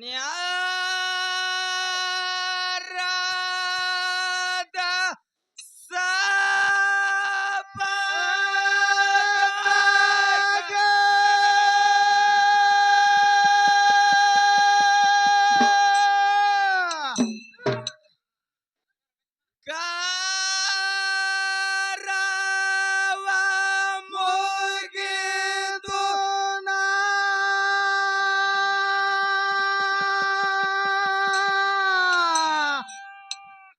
Yeah.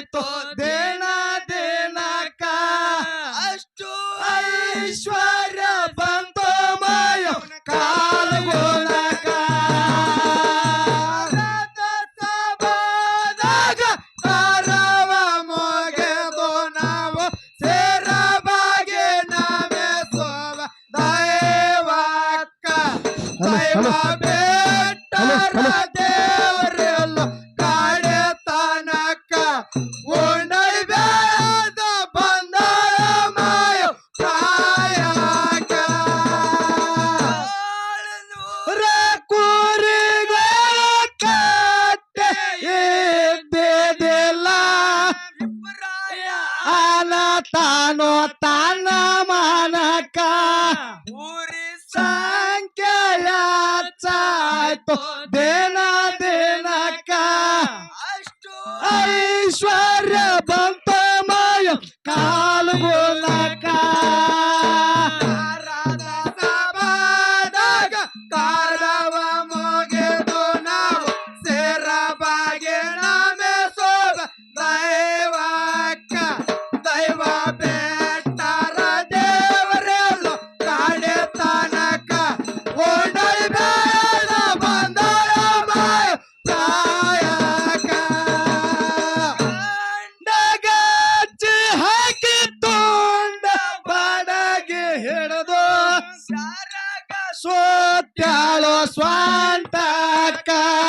ಆಯ್ತೋ ದೇಣ ದೇನಕ ಅಷ್ಟು ಐಶ್ವರ್ಯ ಬಂತೋ ಮಾಯ ಕಾಲಗೋಣಕ ಸಭಾದಾಗ ಕಾರವ ಮೊಗೆದೋ ನಾವು ಸೇರಬಾಗೆ ನಾವೇ ಸೋಮ ದೈವಕ್ಕ ದೈವ ಬೇಟ God. Santa Casa.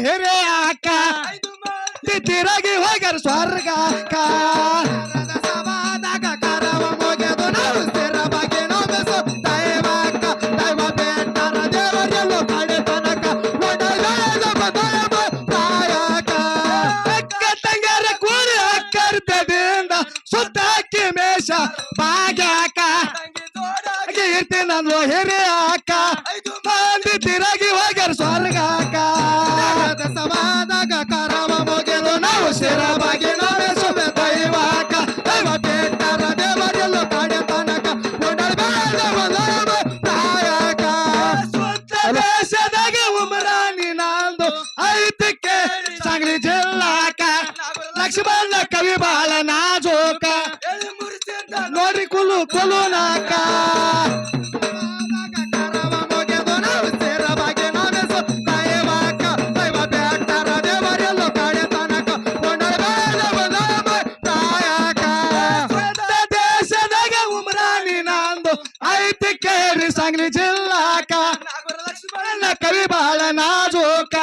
ಹಿರಿಯಾಕ ತಿರಗಿ ಹೋಗ್ಯಾರ ಸ್ವರ್ಗಾಕ. ಕಿರ್ತಿ ನಾನು ಹಿರಿಯಾಕ. ತಿರಗಿ ಹೋಗ್ಯಾರ ಸ್ವರ್ಗಾಕ. ಮುರಿಸಿ ಬಂದ ಕವಿ ಬಾಳ ನಾಜೋಕ ನೋಡ್ರಿ ಕುಲು ಕುಲು ನಾಕ. सांगली जिल्लाक ಕವಿ ಬಹಳ ನಾಜೋಕ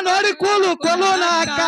ನೋಡಿ ಕೂಲು, ಕೊಲು ನಾಕ.